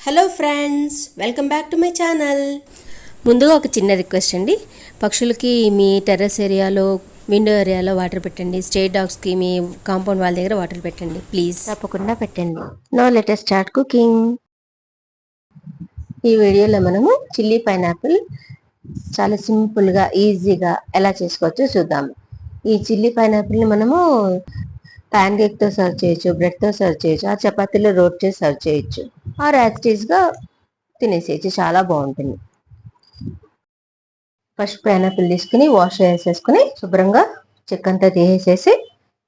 Hello friends welcome back to my channel. ముందుగా ఒక చిన్న రిక్వెస్ట్ అండి. పక్షులకి మీ టెర్రస్ ఏరియాలో విండో ఏరియాలో వాటర్ పెట్టండి. స్టేట్ డాగ్స్కి మీ కాంపౌండ్ వాళ్ళ దగ్గర వాటర్ పెట్టండి ప్లీజ్. తప్పకుండా పెట్టండి. Now let's start cooking. ఈ వీడియోలో మనము చిల్లీ పైనాపిల్ చాలా సింపుల్గా ఈజీగా ఎలా చేసుకోవచ్చో చూద్దాము ఈ చిల్లీ పైనాపిల్ని మనము ప్యాన్ కేక్తో సర్వ్ చేయొచ్చు బ్రెడ్తో సర్వ్ చేయొచ్చు ఆ చపాతీలో రోట్ చేసి సర్వ్ చేయొచ్చు. ఆర్ యాక్టీస్గా తినేసేయచ్చు. చాలా బాగుంటుంది. ఫస్ట్ పైనాపిల్ తీసుకుని వాష్ చేసేసుకుని శుభ్రంగా చెక్కంతా తీసేసి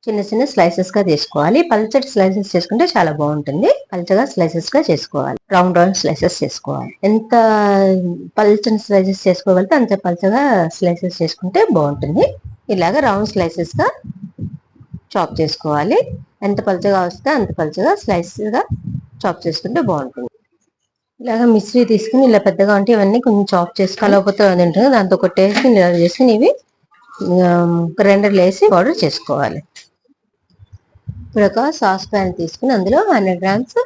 చిన్న చిన్న స్లైసెస్గా తీసుకోవాలి. పల్చటి స్లైసెస్ చేసుకుంటే చాలా బాగుంటుంది. పల్చగా స్లైసెస్గా చేసుకోవాలి. రౌండ్ రౌండ్ స్లైసెస్ చేసుకోవాలి. ఎంత పల్చని స్లైసెస్ చేసుకోగలితే అంత పల్చగా స్లైసెస్ చేసుకుంటే బాగుంటుంది. ఇలాగ రౌండ్ స్లైసెస్గా చాప్ చేసుకోవాలి. ఎంత పల్చగా వస్తే అంత పల్చగా స్లైసెస్గా చాప్ చేసుకుంటే బాగుంటుంది. ఇలాగ మిశ్రీ తీసుకుని ఇలా పెద్దగా ఉంటే ఇవన్నీ కొంచెం చాప్ చేసి కలవపోతే అది ఉంటుంది దాంతో కొట్టేసి ఇలా చేసుకుని ఇవి గ్రైండర్లో వేసి పౌడర్ చేసుకోవాలి. ఇప్పుడు ఒక సాస్ ప్యాన్ తీసుకుని అందులో హండ్రెడ్ గ్రామ్స్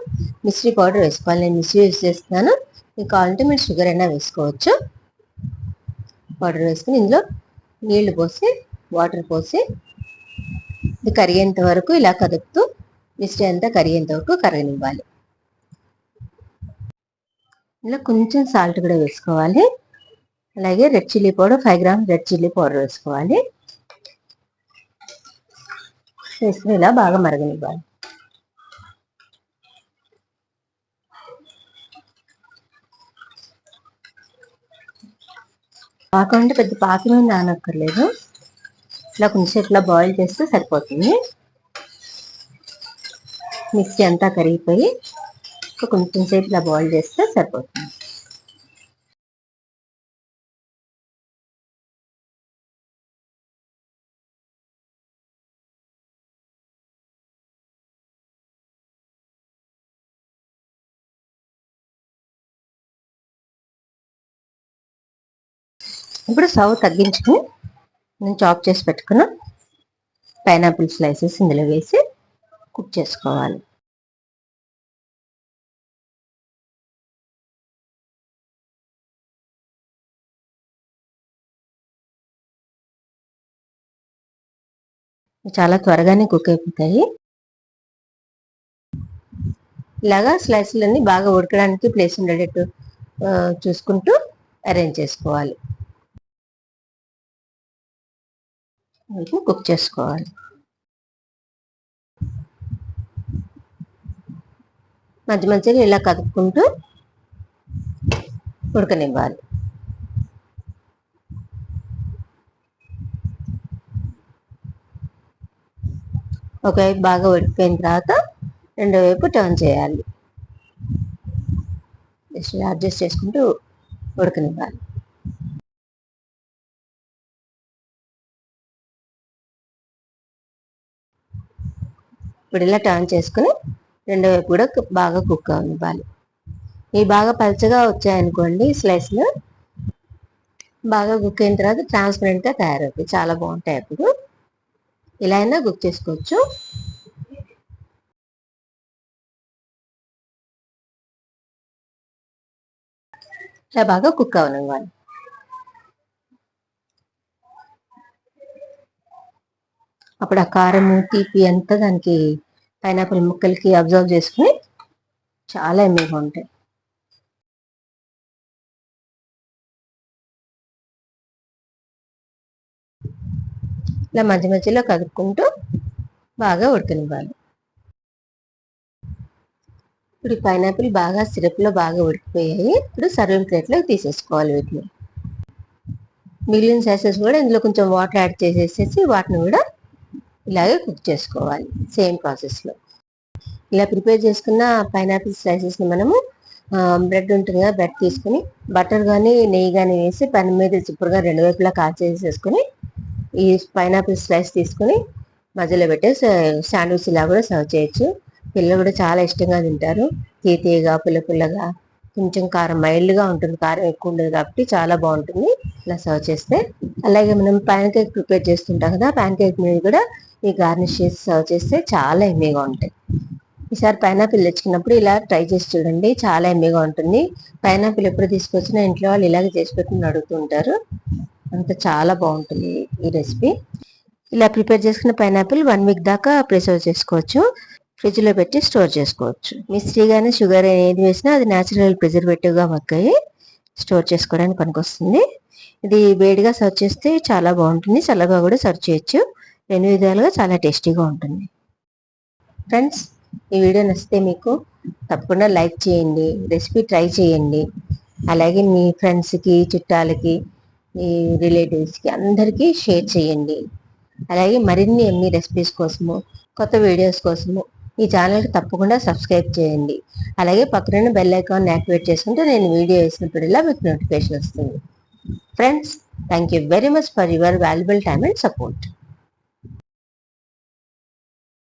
మిశ్రీ పౌడర్ వేసుకోవాలి. నేను మిశ్రీ యూస్ చేస్తున్నాను. మీకు కావాలంటే మీరు షుగర్ అయినా వేసుకోవచ్చు. పౌడర్ వేసుకుని ఇందులో నీళ్ళు పోసి వాటర్ పోసి ఇది కరిగేంత వరకు ఇలా కదుపుతూ మిశ్రీ అంతా కరిగేంత వరకు కరగనివ్వాలి. ఇలా కొంచెం సాల్ట్ కూడా వేసుకోవాలి. అలాగే red chilli powder five grams red chilli powder వేసుకోవాలి. వేసుకుని ఇలా బాగా మరగనివ్వాలి. పాకం పెద్ద పాకమే నానక్కర్లేదు. ఇలా కొంచెం ఇట్లా బాయిల్ చేస్తే సరిపోతుంది. మిక్సీ అంతా కరిగిపోయి కొంచెం సేపు ఇలా బాయిల్ చేస్తే సరిపోతుంది. ఇప్పుడు సవ్ తగ్గించుకుని నేను చాప్ చేసి పెట్టుకున్న పైనాపిల్ స్లైసెస్ ఇందులో వేసి కుక్ చేసుకోవాలి. చాలా త్వరగానే కుక్ అయిపోతాయి. ఇలాగా స్లైస్లన్నీ బాగా ఉడకడానికి ప్లేస్ ఉండేటట్టు చూసుకుంటూ అరేంజ్ చేసుకోవాలి. వీటిని కుక్ చేసుకోవాలి. మధ్య మధ్యలో ఇలా కదుపుకుంటూ ఉడకనివ్వాలి. ఒకవైపు బాగా ఉడికిపోయిన తర్వాత రెండో వైపు టర్న్ చేయాలి. జస్ట్ అడ్జస్ట్ చేసుకుంటూ ఉడకనివ్వాలి. ఇప్పుడు ఇలా టర్న్ చేసుకుని రెండో వైపు కూడా బాగా కుక్ అవ్వాలి ఇవి బాగా పలచగా వచ్చాయనుకోండి స్లైస్లు బాగా కుక్ అయిన తర్వాత ట్రాన్స్పరెంట్గా తయారవుతాయి. చాలా బాగుంటాయి అప్పుడు. ఇలా అయినా కుక్ చేసుకోవచ్చు. ఇలా బాగా కుక్ అవనివ్వాలి అప్పుడు ఆ కారము తీపి అంతా దానికి పైనాపిల్ ముక్కలకి అబ్జర్వ్ చేసుకుని చాలా ఎమ్మెగా ఉంటాయి. ఇలా మధ్య మధ్యలో కదుపుకుంటూ బాగా ఉడకనివ్వాలి. ఇప్పుడు పైనాపిల్ బాగా సిరప్లో బాగా ఉడికిపోయాయి. ఇప్పుడు సర్వింగ్ ప్లేట్లో తీసేసుకోవాలి వీటిని. మిగిలిన సైసెస్ కూడా ఇందులో కొంచెం వాటర్ యాడ్ చేసేసేసి వాటిని కూడా ఇలాగే కుక్ చేసుకోవాలి సేమ్ ప్రాసెస్లో. ఇలా ప్రిపేర్ చేసుకున్న పైనాపిల్ స్లైసెస్ని మనము బ్రెడ్ ఉంటుంది కదా బ్రెడ్ తీసుకుని బటర్ కానీ నెయ్యి కానీ వేసి పని మీద సూపర్గా రెండు వైపులా కాల్చేసేసుకొని ఈ పైనాపిల్ స్లైస్ తీసుకుని మధ్యలో పెట్టే శాండ్విచ్ ఇలా కూడా సర్వ్ చేయొచ్చు. పిల్లలు కూడా చాలా ఇష్టంగా తింటారు. తీతీగా పుల్ల పుల్లగా కొంచెం కారం మైల్డ్గా ఉంటుంది. కారం ఎక్కువ ఉండదు కాబట్టి చాలా బాగుంటుంది. ఇలా సర్వ్ చేస్తే. అలాగే మనం ప్యాన్ కేక్ ప్రిపేర్ చేస్తుంటాం కదా ప్యాన్ కేక్ మీద కూడా ఈ గార్నిష్ చేసి సర్వ్ చేస్తే చాలా ఎమ్మీగా ఉంటాయి. ఈసారి పైనాపిల్ తెచ్చుకున్నప్పుడు ఇలా ట్రై చేసి చూడండి. చాలా ఎమ్మిగా ఉంటుంది. పైనాపిల్ ఎప్పుడు తీసుకొచ్చినా ఇంట్లో వాళ్ళు ఇలాగే చేసి పెట్టుకుని అడుగుతుంటారు అంత చాలా బాగుంటుంది ఈ రెసిపీ. ఇలా ప్రిపేర్ చేసుకున్న పైనాపిల్ వన్ వీక్ దాకా ప్రిసర్వ్ చేసుకోవచ్చు. ఫ్రిడ్జ్లో పెట్టి స్టోర్ చేసుకోవచ్చు. మిస్త్రీగానే షుగర్ ఏది వేసినా అది న్యాచురల్ ప్రిజర్వేటివ్గా వర్క్ అయ్యి స్టోర్ చేసుకోవడానికి పనికొస్తుంది. ఇది వేడిగా సర్వ్ చేస్తే చాలా బాగుంటుంది. చల్లగా కూడా సర్వ్ చేయొచ్చు. రెండు విధాలుగా చాలా టేస్టీగా ఉంటుంది. ఫ్రెండ్స్ ఈ వీడియో నచ్చితే మీకు తప్పకుండా లైక్ చేయండి రెసిపీ ట్రై చేయండి. అలాగే మీ ఫ్రెండ్స్కి చుట్టాలకి మీ రిలేటివ్స్కి అందరికీ షేర్ చేయండి. అలాగే మరిన్ని ఎన్ని రెసిపీస్ కోసము కొత్త వీడియోస్ కోసము ఈ ఛానల్కి తప్పకుండా సబ్స్క్రైబ్ చేయండి. అలాగే పక్కన బెల్ ఐకాన్ యాక్టివేట్ చేసుకుంటే నేను వీడియో వేసినప్పుడల్లా మీకు నోటిఫికేషన్ వస్తుంది. Friends thank you very much for your valuable time and support.